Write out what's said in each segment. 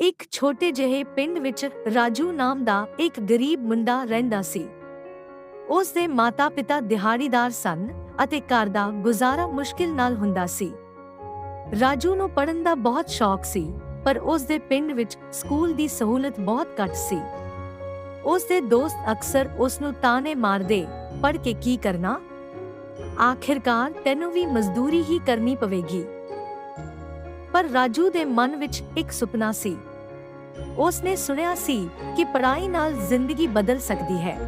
ਇੱਕ ਛੋਟੇ ਜਿਹੇ ਪਿੰਡ ਵਿੱਚ ਰਾਜੂ ਨਾਮ ਦਾ ਇੱਕ ਗਰੀਬ ਮੁੰਡਾ ਰਹਿੰਦਾ ਸੀ। ਉਸ ਦੇ ਮਾਤਾ-ਪਿਤਾ ਦਿਹਾੜੀਦਾਰ ਸਨ ਅਤੇ ਘਰ ਦਾ ਗੁਜ਼ਾਰਾ ਮੁਸ਼ਕਿਲ ਨਾਲ ਹੁੰਦਾ ਸੀ। ਰਾਜੂ ਨੂੰ ਪੜ੍ਹਨ ਦਾ ਬਹੁਤ ਸ਼ੌਕ ਸੀ, ਪਰ ਉਸ ਦੇ ਪਿੰਡ ਵਿੱਚ ਸਕੂਲ ਦੀ ਸਹੂਲਤ ਬਹੁਤ ਘੱਟ ਸੀ। ਉਸ ਦੇ ਦੋਸਤ ਅਕਸਰ ਉਸ ਨੂੰ ਤਾਨੇ ਮਾਰਦੇ, ਪੜ੍ਹ ਕੇ ਕੀ ਕਰਨਾ? ਆਖਿਰਕਾਰ ਤੈਨੂੰ ਵੀ ਮਜ਼ਦੂਰੀ ਹੀ ਕਰਨੀ ਪਵੇਗੀ। ਪਰ ਰਾਜੂ ਦੇ ਮਨ ਵਿੱਚ ਇੱਕ ਸੁਪਨਾ ਸੀ। ਉਸ ਨੇ ਸੁਣਿਆ ਸੀ ਕਿ ਪੜ੍ਹਾਈ ਨਾਲ ਜ਼ਿੰਦਗੀ ਬਦਲ ਸਕਦੀ ਹੈ।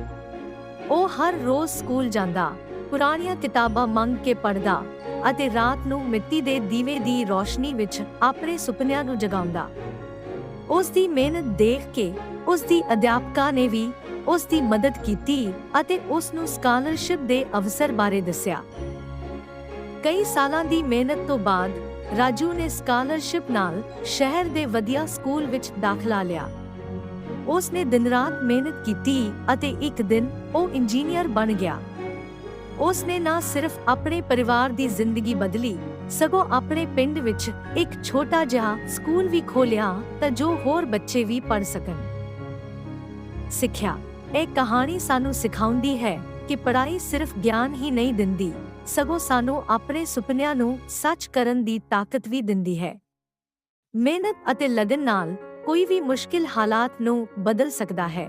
ਉਹ ਹਰ ਰੋਜ਼ ਸਕੂਲ ਜਾਂਦਾ, ਪੁਰਾਣੀਆਂ ਕਿਤਾਬਾਂ ਮੰਗ ਕੇ ਪੜ੍ਹਦਾ ਅਤੇ ਰਾਤ ਨੂੰ ਮਿੱਟੀ ਦੇ ਦੀਵੇ ਦੀ ਰੋਸ਼ਨੀ ਵਿੱਚ ਆਪਣੇ ਸੁਪਨਿਆਂ ਨੂੰ ਜਗਾਉਂਦਾ। ਉਸ ਦੀ ਮਿਹਨਤ ਦੇਖ ਕੇ ਉਸ ਦੀ ਅਧਿਆਪਕਾ ਨੇ ਵੀ ਉਸ ਦੀ ਮਦਦ ਕੀਤੀ ਅਤੇ ਉਸ ਨੂੰ ਸਕਾਲਰਸ਼ਿਪ ਦੇ ਅਵਸਰ ਬਾਰੇ ਦੱਸਿਆ। ਕਈ ਸਾਲਾਂ ਦੀ ਮਿਹਨਤ ਤੋਂ ਬਾਅਦ ਰਾਜੂ ਨੇ ਸਕਾਲਰਸ਼ਿਪ ਨਾਲ ਸ਼ਹਿਰ ਦੇ ਵਧੀਆ ਸਕੂਲ ਵਿੱਚ ਦਾਖਲਾ ਲਿਆ। ਉਸ ਨੇ ਦਿਨ-ਰਾਤ ਮਿਹਨਤ ਕੀਤੀ ਅਤੇ ਇੱਕ ਦਿਨ ਉਹ ਇੰਜੀਨੀਅਰ ਬਣ ਗਿਆ। ਉਸ ਨੇ ਨਾ ਸਿਰਫ ਆਪਣੇ ਪਰਿਵਾਰ ਦੀ ਜ਼ਿੰਦਗੀ ਬਦਲੀ, ਸਗੋਂ ਆਪਣੇ ਪਿੰਡ ਵਿੱਚ ਇੱਕ ਛੋਟਾ ਜਿਹਾ ਸਕੂਲ ਵੀ ਖੋਲ੍ਹਿਆ ਤਾਂ ਜੋ ਹੋਰ ਬੱਚੇ ਵੀ ਪੜ ਸਕਣ। ਸਿੱਖਿਆ, ਇਹ ਕਹਾਣੀ ਸਾਨੂੰ ਸਿਖਾਉਂਦੀ ਹੈ। ਕਿ ਪੜ੍ਹਾਈ ਸਿਰਫ ਗਿਆਨ ਹੀ ਨਹੀਂ ਦਿੰਦੀ, ਸਗੋਂ ਸਾਨੂੰ ਆਪਣੇ ਸੁਪਨਿਆਂ ਨੂੰ ਸੱਚ ਕਰਨ ਦੀ ਤਾਕਤ ਵੀ ਦਿੰਦੀ ਹੈ। ਮਿਹਨਤ ਅਤੇ ਲਗਨ ਨਾਲ ਕੋਈ ਵੀ ਮੁਸ਼ਕਿਲ ਹਾਲਾਤ ਨੂੰ ਬਦਲ ਸਕਦਾ ਹੈ।